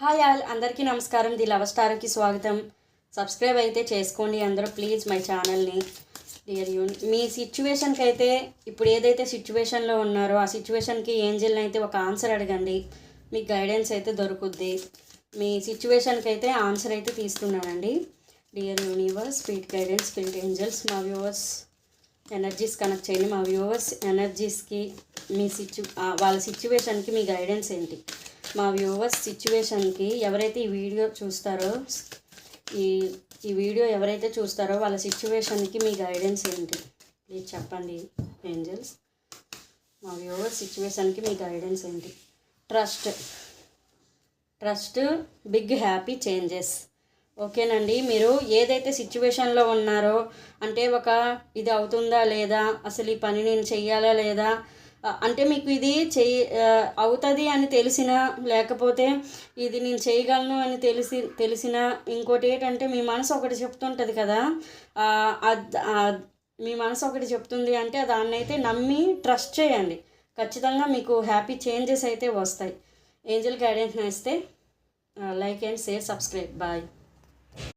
Hi all అందరికీ నమస్కారం. The love స్టార్కి స్వాగతం. సబ్స్క్రైబ్ అయితే చేసుకోండి అందరూ ప్లీజ్ మై ఛానల్ని. డియర్ యూ మీ సిచ్యువేషన్కి అయితే ఇప్పుడు ఏదైతే సిచ్యువేషన్లో ఉన్నారో ఆ సిచ్యువేషన్కి ఏంజిల్ని అయితే ఒక ఆన్సర్ అడగండి. మీకు గైడెన్స్ అయితే దొరుకుద్ది. మీ సిచ్యువేషన్కి అయితే ఆన్సర్ అయితే తీస్తున్నానండి dear universe speed guidance speed angels మా వ్యూవర్స్ ఎనర్జీస్ కనెక్ట్ చేయండి. మా వ్యూవర్స్ ఎనర్జీస్కి మీ సిచ్యు వాళ్ళ సిచ్యువేషన్కి మీ గైడెన్స్ ఏంటి? మా వ్యూవర్స్ సిచ్యువేషన్కి ఎవరైతే ఈ వీడియో చూస్తారో ఈ ఈ వీడియో ఎవరైతే చూస్తారో వాళ్ళ సిచ్యువేషన్కి మీ గైడెన్స్ ఏంటి? ప్లీజ్ చెప్పండి ఏంజల్స్. మా వ్యూవర్స్ సిచ్యువేషన్కి మీ గైడెన్స్ ఏంటి? Trust. Trust big happy changes. ఓకేనండి మీరు ఏదైతే సిచ్యువేషన్లో ఉన్నారో అంటే ఒక ఇది అవుతుందా లేదా అసలు ఈ పని నేను చెయ్యాలా లేదా అంటే మీకు ఇది చెయ్యి అవుతుంది అని తెలిసిన లేకపోతే ఇది నేను చేయగలను అని తెలిసి తెలిసిన ఇంకోటి ఏంటంటే మీ మనసు ఒకటి చెప్తుంటుంది కదా మీ మనసు ఒకటి చెప్తుంది అంటే దాన్ని అయితే నమ్మి ట్రస్ట్ చేయండి. ఖచ్చితంగా మీకు హ్యాపీ చేంజెస్ అయితే వస్తాయి. ఏంజల్ గైడెన్స్ ఇస్తే like and share subscribe. Bye.